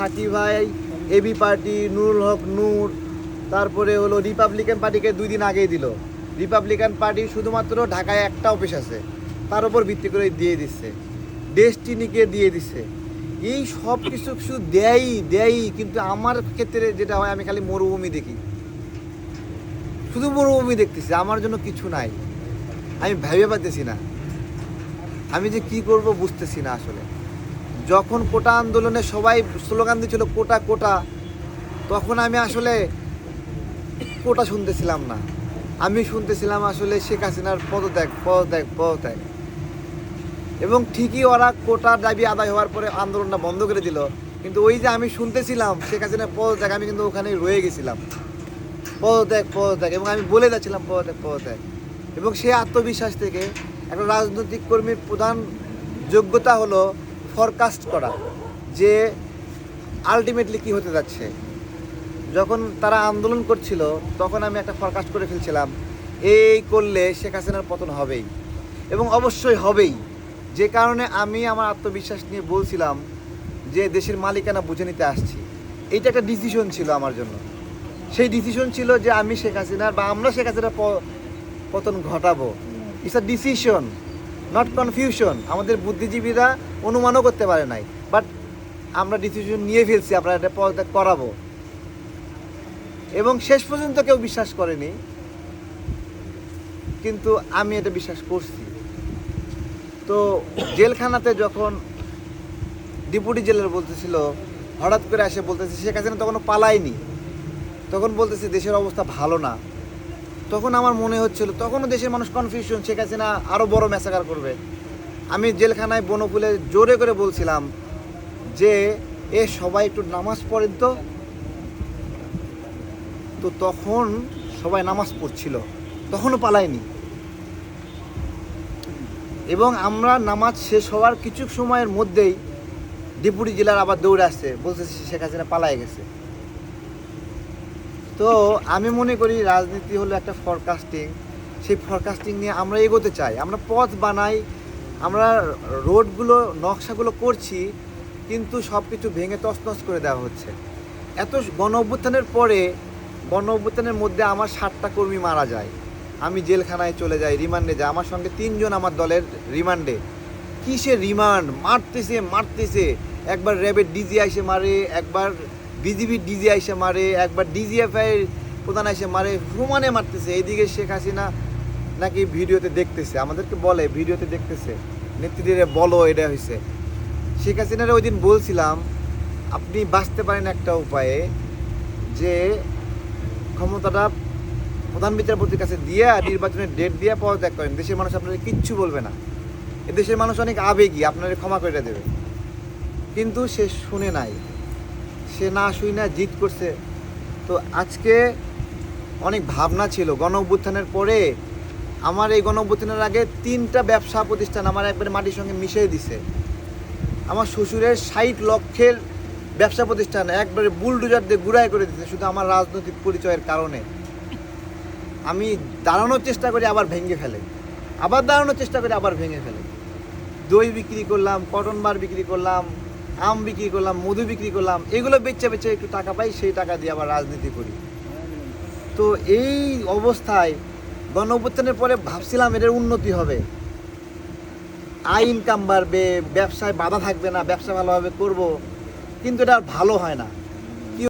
Psaki ভাই AB party, Nurul Haq, Noor, তারপরে হলো রিপাবলিকান পার্টিকে দুই দিন আগেই দিল। রিপাবলিকান পার্টি শুধুমাত্র ঢাকায় একটা অফিস আছে, তার উপর ভিত্তি করে দিয়ে দিচ্ছে ডেস্টিনিকে দিয়ে দিচ্ছে। এই সব কিছু কিছু দেয়ই দেয়ই, কিন্তু আমার ক্ষেত্রে যেটা হয়, আমি খালি মরুভূমি দেখি। শুধু মরুভূমি দেখতেছি, আমার জন্য কিছু নাই। আমি ভেবে পাচ্ছি না। আমি যে কি করব বুঝতেছি না আসলে। যখন কোটা আন্দোলনে সবাই স্লোগান দিচ্ছিল কোটা কোটা, তখন আমি আসলে কোটা শুনতেছিলাম না। আমি শুনতেছিলাম আসলে শেখ হাসিনার পদত্যাগ পদত্যাগ পদত্যাগ। এবং ঠিকই ওরা কোটার দাবি আদায় হওয়ার পরে আন্দোলনটা বন্ধ করে দিল। কিন্তু ওই যে আমি শুনতেছিলাম শেখ হাসিনার পদত্যাগ, আমি কিন্তু ওখানে রয়ে গেছিলাম। পদত্যাগ পদত্যাগ, এবং আমি বলে যাচ্ছিলাম পদত্যাগ পদত্যাগ। এবং সেই আত্মবিশ্বাস থেকে একটা রাজনৈতিক কর্মীর প্রধান যোগ্যতা হলো ফরকাস্ট করা যে আলটিমেটলি কি হতে যাচ্ছে। যখন তারা আন্দোলন করছিল, তখন আমি একটা ফরকাস্ট করে ফেলছিলাম, এই করলে শেখ হাসিনার পতন হবেই। এবং অবশ্যই হবেই। যে কারণে আমি আমার আত্মবিশ্বাস নিয়ে বলছিলাম যে দেশের মালিকানা বুঝে নিতে আসছি। এইটা একটা ডিসিশন ছিল আমার জন্য। সেই ডিসিশন ছিল যে আমি শেখ হাসিনার বা আমরা শেখ হাসিনার পতন ঘটাবো। It's a decision not confusion আমাদের বুদ্ধিজীবীরা অনুমানও করতে পারে নাই। বাট আমরা ডিসিশন নিয়ে ফেলছি, আমরা এটা পদত্যাগ করাবো। এবং শেষ পর্যন্ত কেউ বিশ্বাস করেনি। কিন্তু আমি এটা বিশ্বাস করছি। তো জেলখানাতে যখন ডিপুটি জেলার বলতেছিল, হঠাৎ করে এসে বলতেছে, শেখ হাসিনা তখনও পালায়নি। তখন বলতেছে, দেশের অবস্থা ভালো না। তখন আমার মনে হচ্ছিল, তখনও দেশের মানুষ কনফিউশন শেখ হাসিনা আরও বড় ম্যাসাকার করবে। আমি জেলখানায় বনফুলে জোরে করে বলছিলাম যে, এ, সবাই একটু নামাজ পড়েন তো। তো তখন সবাই নামাজ পড়ছিল। তখনও পালায়নি। এবং আমরা নামাজ শেষ হওয়ার কিছু সময়ের মধ্যেই ডেপুটি জেলার আবার দৌড়ে আসছে। বলছে শেখ হাসিনা পালায় গেছে। তো আমি মনে করি রাজনীতি হলো একটা ফরকাস্টিং সেই ফরকাস্টিং নিয়ে আমরা এগোতে চাই। আমরা পথ বানাই আমরা রোডগুলো, নকশাগুলো করছি, কিন্তু সব কিছু ভেঙে তছনছ করে দেওয়া হচ্ছে। এত গণ অভ্যুত্থানের পরে গণ অভ্যুত্থানের মধ্যে আমার ষাটটা কর্মী মারা যায়। আমি জেলখানায় চলে যাই, রিমান্ডে যাই। আমার সঙ্গে তিনজন আমার দলের রিমান্ডে। কিসে রিমান্ড? মারতেছে মারতেছে। একবার র্যাবের ডিজি আইসে মারে, একবার বিজিবির ডিজি আইসে মারে, একবার ডিজিএফআই প্রধান আইসে মারে সমানে মারতেছে। এইদিকে শেখ হাসিনা নাকি ভিডিওতে দেখতেছে? আমাদেরকে বলে, ভিডিওতে দেখতেছে। নেত্রীরে বলো, এটা হয়েছে শেখ হাসিনারে ওই দিন বলছিলাম, আপনি বাঁচতে পারেন একটা উপায়ে যে ক্ষমতাটা প্রধান বিচারপতির কাছে দিয়ে, নির্বাচনের ডেট দিয়ে পদত্যাগ করেন। দেশের মানুষ আপনাদের কিচ্ছু বলবে না। দেশের মানুষ অনেক আবেগী আপনাদের ক্ষমা করে দেবে। কিন্তু সে শুনে নাই। সে না শুই না জিত করছে। তো আজকে অনেক ভাবনা ছিল। গণ পরে আমার এই গণ অভ্যুত্থানের আগে তিনটা ব্যবসা প্রতিষ্ঠান আমার একবারে মাটির সঙ্গে মিশিয়ে দিছে। আমার শ্বশুরের ষাট লক্ষের ব্যবসা প্রতিষ্ঠান একবারে বুলডোজার দিয়ে গুড়াই করে দিচ্ছে শুধু আমার রাজনৈতিক পরিচয়ের কারণে। আমি দাঁড়ানোর চেষ্টা করি, আবার ভেঙে ফেলে। আবার দাঁড়ানোর চেষ্টা করি, আবার ভেঙে ফেলে। দই বিক্রি করলাম, কটন বার বিক্রি করলাম, আম বিক্রি করলাম, মধু বিক্রি করলাম, এগুলো বেচে বেচে একটু টাকা পাই, সেই টাকা দিয়ে আবার রাজনীতি করি। তো এই অবস্থায় গণ পরে ভাবছিলাম এটার উন্নতি হবে। আয় ইনকাম বাড়বে, ব্যবসায় বাধা থাকবে না, ব্যবসা ভালোভাবে করব। কিন্তু এটা ভালো হয় না।